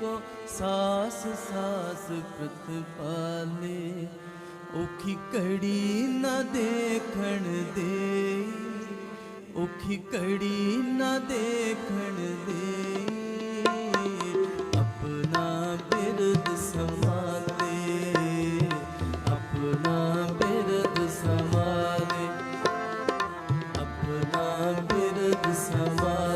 ਕੋ ਸਾਸ ਸਾਸ ਪ੍ਰਤਪਾਲੇ, ਔਖੀ ਘੜੀ ਨਾ ਦੇਖਣ ਦੇ, ਔਖੀ ਘੜੀ ਨਾ ਦੇਖਣ ਦੇ। ਆਪਣਾ ਬਿਰਦ ਸਮਾਲੇ ਆਪਣਾ ਬਿਰਦ ਸਮਾਲੇ ਆਪਣਾ ਬਿਰਦ ਸਮਾਲੇ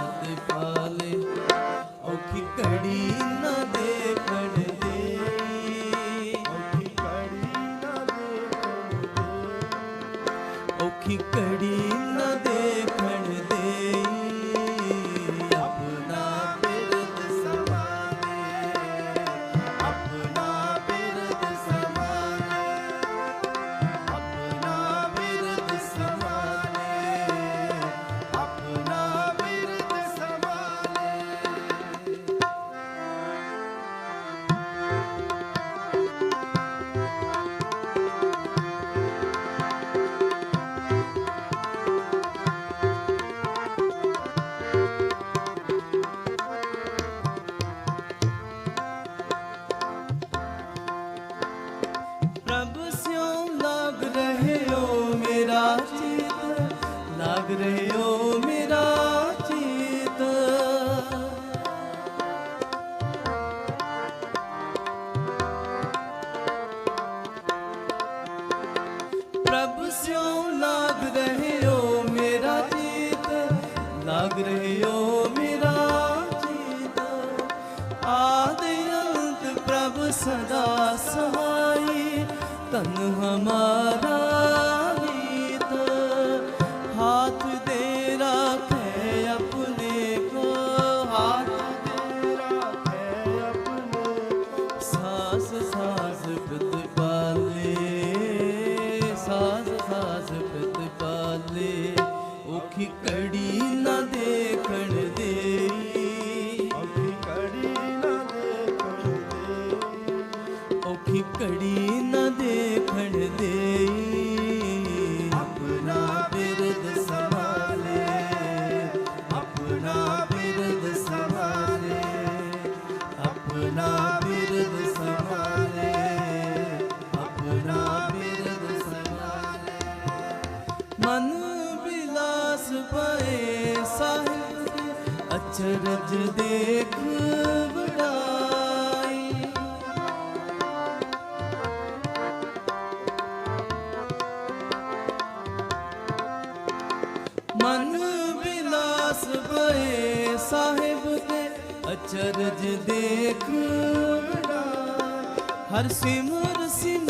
ਲਾਗ ਰਹੇ ਹੋ ਮੇਰਾ ਚਿਤ ਪ੍ਰਭ ਸਿਉ ਲਾਗ ਰਹੇ ਹੋ ਮੇਰਾ ਚਿਤ ਲਾਗ ਰਹੇ ਹੋ ਮੇਰਾ ਚਿਤ ਆਦਿ ਅੰਤ ਪ੍ਰਭ ਸਦਾ ਸਹਾਈ ਤਨ ਹਮਾਰਾ ਹਾਥ ਦੇ ਰਾਖੇ ਆਪਣੇ ਕੋ ਹਾਥ ਦੇ ਰਾਖੇ ਆਪਣੇ ਸਾਸ ਸਾਸ ਪ੍ਰਤਪਾਲੇ ਮਨ ਬਿਲਾਸ ਪਏ ਸਾਹਿਬ, ਅਚਰਜ ਦੇਖ ਬੜਾਈ ਮਨ ਬਿਲਾਸ ਪਏ ਸਾਹਿਬ ਦੇ ਅਚਰਜ ਦੇਖ ਬੜਾਈ ਹਰ ਸਿਮਰ ਸਿਮਰ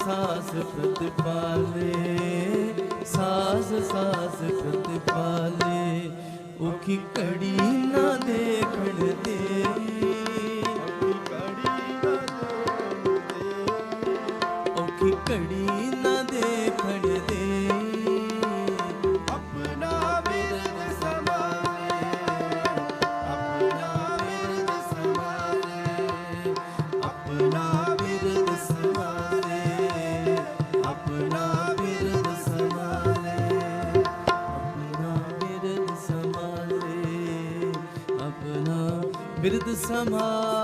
ਸਾਸ ਪ੍ਰਤਿਪਾਲੇ ਸਾਸ ਸਾਸ ਪ੍ਰਤਿਪਾਲੇ ਉਖੀ ਕੜੀ ਨਾ ਦੇਖਣ ਤੇਰੀ ਉਖੀ ਕੜੀ ਬਿਰਦ ਸਮਾਲੇ